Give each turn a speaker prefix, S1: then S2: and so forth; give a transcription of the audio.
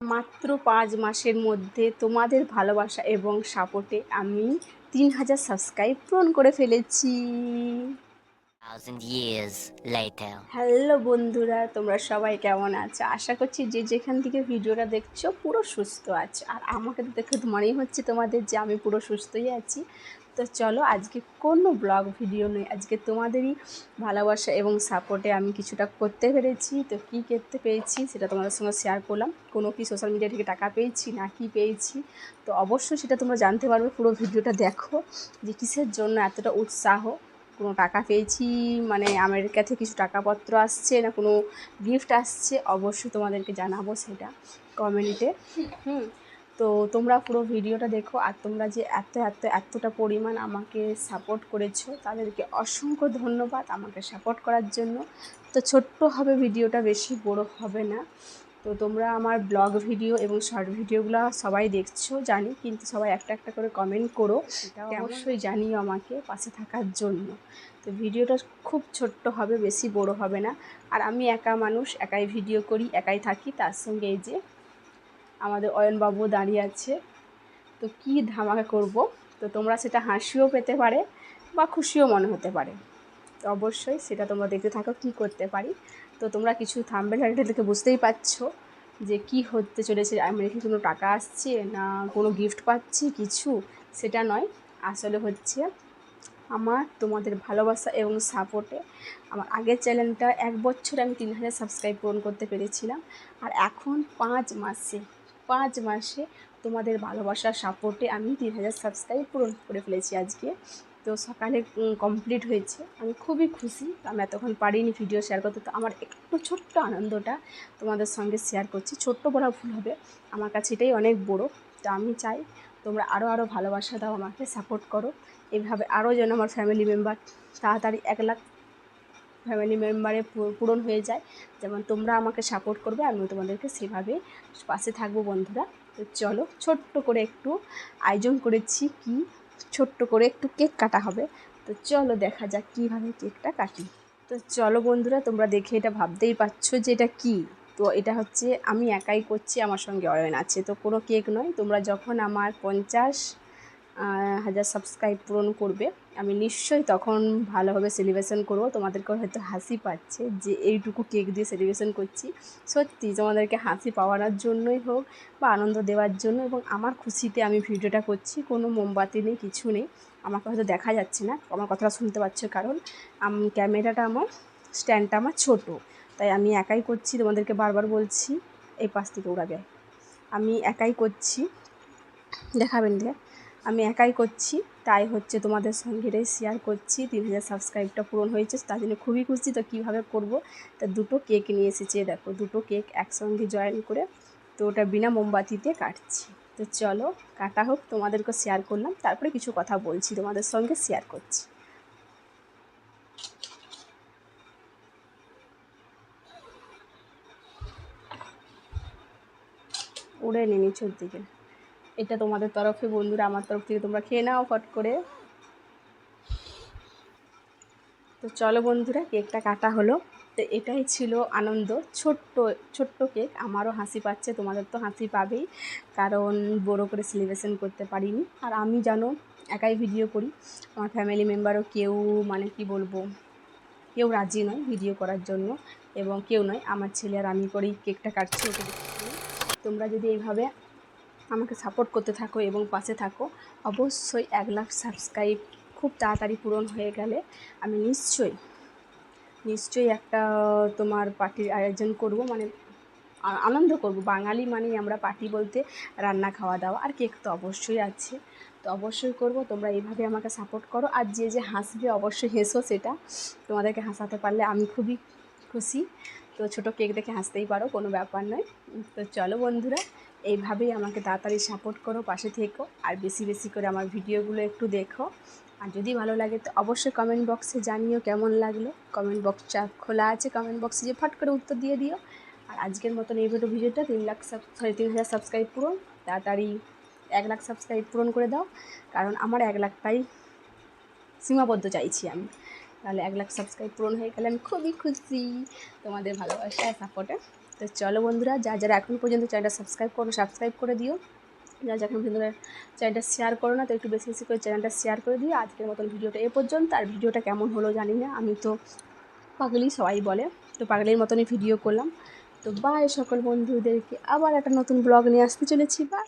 S1: মাত্র পাঁচ মাসের মধ্যে তোমাদের ভালোবাসা এবং সাপোর্টে আমি তিন হাজার সাবস্ক্রাইব পূরণ করে ফেলেছি. হ্যালো বন্ধুরা, তোমরা সবাই কেমন আছো? আশা করছি যে যেখান থেকে ভিডিওটা দেখছ, পুরো সুস্থ আছো। আর আমাকে তো দেখে মনেই হচ্ছে তোমাদের যে আমি পুরো সুস্থই আছি। তো চলো, আজকে কোনো ব্লগ ভিডিও নেই আজকে তোমাদেরই ভালোবাসা এবং সাপোর্টে আমি কিছুটা করতে পেরেছি। তো কী করতে পেরেছি সেটা তোমাদের সঙ্গে শেয়ার করলাম। কোনো কি সোশ্যাল মিডিয়া থেকে টাকা পেয়েছি, না কি পেয়েছি, তো অবশ্যই সেটা তোমরা জানতে পারবে। পুরো ভিডিওটা দেখো যে কিসের জন্য এতটা উৎসাহ কোনো টাকা পেয়েছি? মানে আমেরিকা থেকে কিছু টাকাপত্র আসছে না কোনো গিফট আসছে? অবশ্যই তোমাদেরকে জানাব সেটা কমেন্টে হুম, তো তোমরা পুরো ভিডিওটা দেখো আর তোমরা যে এত এত, এতটা পরিমাণ আমাকে সাপোর্ট করেছ, তাদেরকে অসংখ্য ধন্যবাদ আমাকে সাপোর্ট করার জন্য। তো ছোট্ট হবে ভিডিওটা, বেশি বড় হবে না। তো তোমরা আমার ব্লগ ভিডিও এবং শর্ট ভিডিওগুলো সবাই দেখছ জানি কিন্তু সবাই একটা একটা করে কমেন্ট করো। এটা অবশ্যই জানিও আমাকে পাশে থাকার জন্য। তো ভিডিওটা খুব ছোট্ট হবে বেশি বড় হবে না। আর আমি একা মানুষ একাই ভিডিও করি একাই থাকি। তার সঙ্গে এই যে আমাদের অয়নবাবু দাঁড়িয়ে আছে। তো কী ধামাকা করব? তো তোমরা সেটা হাসিও পেতে পারে বা খুশিও মনে হতে পারে। তো অবশ্যই সেটা তোমরা দেখতে থাকো কী করতে পারি। তো তোমরা কিছু থাম্বেল টাইটেল থেকে বুঝতেই পারছ যে কি হতে চলেছে। আমেরিকা কোনো টাকা আসছে না কোনো গিফট পাচ্ছি, কিছু? সেটা নয়। আসলে হচ্ছে আমার, তোমাদের ভালোবাসা এবং সাপোর্টে আমার আগের চ্যানেলটা এক বছর আমি তিন হাজার সাবস্ক্রাইব পূরণ করতে পেরেছিলাম। আর এখন পাঁচ মাসে পাঁচ মাসে তোমাদের ভালোবাসার সাপোর্টে আমি তিন হাজার সাবস্ক্রাইব পূরণ করে ফেলেছি আজকে। তো সকালে কমপ্লিট হয়েছে। আমি খুবই খুশি। আমি এতক্ষণ পারিনি ভিডিও শেয়ার করতে, তো আমার একটু ছোট্ট আনন্দটা তোমাদের সঙ্গে শেয়ার করছি। ছোট্ট বড় ভুল হবে। আমার কাছে এটাই অনেক বড়। তো আমি চাই তোমরা আরও আরও ভালোবাসা দাও, আমাকে সাপোর্ট করো। এইভাবে আরও যেন আমার ফ্যামিলি মেম্বার তাড়াতাড়ি এক লাখ ফ্যামিলি মেম্বারে পূরণ হয়ে যায়। যেমন তোমরা আমাকে সাপোর্ট করবে, আমিও তোমাদেরকে সেভাবে পাশে থাকব বন্ধুরা। তো চলো, ছোট্ট করে একটু আয়োজন করেছি কি ছোট্ট করে একটু কেক কাটা হবে। তো চলো দেখা যাক কীভাবে কেকটা কাটি। তো চলো বন্ধুরা, তোমরা দেখে এটা ভাবতেই পারছ যে এটা কী। তো এটা হচ্ছে, আমি একাই করছি, আমার সঙ্গে অয়ন আছে। তো কোনো কেক নয়, তোমরা যখন আমার পঞ্চাশ হাজার সাবস্ক্রাইব পূরণ করবে। আমি নিশ্চয়ই তখন ভালোভাবে সেলিব্রেশন করব। তোমাদেরকেও হয়তো হাসি পাচ্ছে যে এইটুকু কেক দিয়ে সেলিব্রেশন করছি। সত্যি তোমাদেরকে হাসি পাওয়ানোর জন্যই হোক বা আনন্দ দেওয়ার জন্য এবং আমার খুশিতে আমি ভিডিওটা করছি, কোনো মোমবাতি নেই, কিছু নেই। আমাকে হয়তো দেখা যাচ্ছে না, আমার কথাটা শুনতে পাচ্ছ কারণ ক্যামেরাটা আমার স্ট্যান্ডটা আমার ছোট। তাই আমি একাই করছি, তোমাদেরকে বারবার বলছি, এই পাশ থেকে উড়াবে। আমি একাই করছি। দেখাবেন দেখ আমি একাই করছি, তাই হচ্ছে তোমাদের সঙ্গে এটাই শেয়ার করছি। তিন হাজার সাবস্ক্রাইবটা পূরণ হয়েছে, তার জন্য খুবই খুশি। তো কীভাবে করব? তা দুটো কেক নিয়ে এসেছি দেখো, দুটো কেক একসঙ্গে জয়েন করে, তো ওটা বিনা মোমবাতিতে কাটছি। তো চলো, কাটা হোক তোমাদেরকে শেয়ার করলাম, তারপরে কিছু কথা বলছি, তোমাদের সঙ্গে শেয়ার করছি। উড়ে নি নিচের দিকে। এটা তোমাদের তরফে, বন্ধুরা আমার তরফ থেকে তোমরা খেয়ে নাও ফট করে। তো চলো বন্ধুরা, কেকটা কাটা হলো। তো এটাই ছিল আনন্দ। ছোট্ট ছোট্ট কেক, আমারও হাসি পাচ্ছে, তোমাদের তো হাসি পাবেই, কারণ বড়ো করে সেলিব্রেশন করতে পারিনি। আর আমি জানো, একাই ভিডিও করি। আমার ফ্যামিলি মেম্বারও কেউ মানে কি বলব, কেউ রাজি নয় ভিডিও করার জন্য, এবং কেউ নয়, আমার ছেলে আর আমি করেই কেকটা কাটছি। তোমরা যদি এইভাবে আমাকে সাপোর্ট করতে থাকো এবং পাশে থাকো। অবশ্যই এক লাখ সাবস্ক্রাইব খুব তাড়াতাড়ি পূরণ হয়ে গেলে আমি নিশ্চয়ই নিশ্চয়ই একটা তোমার পার্টির আয়োজন করব মানে আনন্দ করব। বাঙালি মানেই আমরা পার্টি বলতে রান্না, খাওয়া, দাওয়া আর কেক তো অবশ্যই আছে। তো অবশ্যই করব, তোমরা এইভাবে আমাকে সাপোর্ট করো। আর যে যে হাসবে অবশ্যই হেসো সেটা, তোমাদেরকে হাসাতে পারলে আমি খুবই খুশি। তো ছোটো কেক দেখে হাসতেই পারো, কোনো ব্যাপার নয়। তো চলো বন্ধুরা এইভাবেই আমাকে তাড়াতাড়ি সাপোর্ট করো, পাশে থেকো আর বেশি বেশি করে আমার ভিডিওগুলো একটু দেখো। আর যদি ভালো লাগে তো অবশ্যই কমেন্ট বক্সে জানিও কেমন লাগল। কমেন্ট বক্সটা খোলা আছে কমেন্ট বক্সে যে ফট করে উত্তর দিয়ে দিও। আর আজকের মতন এই ভিডিও ভিডিওটা, তিন লাখ সাব সরি তিন হাজার সাবস্ক্রাইব পূরণ, তাড়াতাড়ি এক লাখ সাবস্ক্রাইব পূরণ করে দাও। কারণ আমার এক লাখটাই সীমাবদ্ধ চাইছি আমি। তাহলে এক লাখ সাবস্ক্রাইব পূরণ হয়ে গেলে আমি খুবই খুশি। তোমাদের ভালোবাসা সাপোর্টে তো চলো বন্ধুরা যা যারা এখন পর্যন্ত চ্যানেলটা সাবস্ক্রাইব করো সাবস্ক্রাইব করে দিও। যা যা এখন পর্যন্ত চ্যানেলটা শেয়ার করো না, তো একটু বেশি বেশি করে চ্যানেলটা শেয়ার করে দিও। আজকের মতন ভিডিওটা এ পর্যন্ত। আর ভিডিওটা কেমন হলো জানি না, আমি তো পাগলি সবাই বলে। তো পাগলির মতনই ভিডিও করলাম। তো বাই সকল বন্ধুদেরকে। আবার একটা নতুন ব্লগ নিয়ে আসতে চলেছি। বা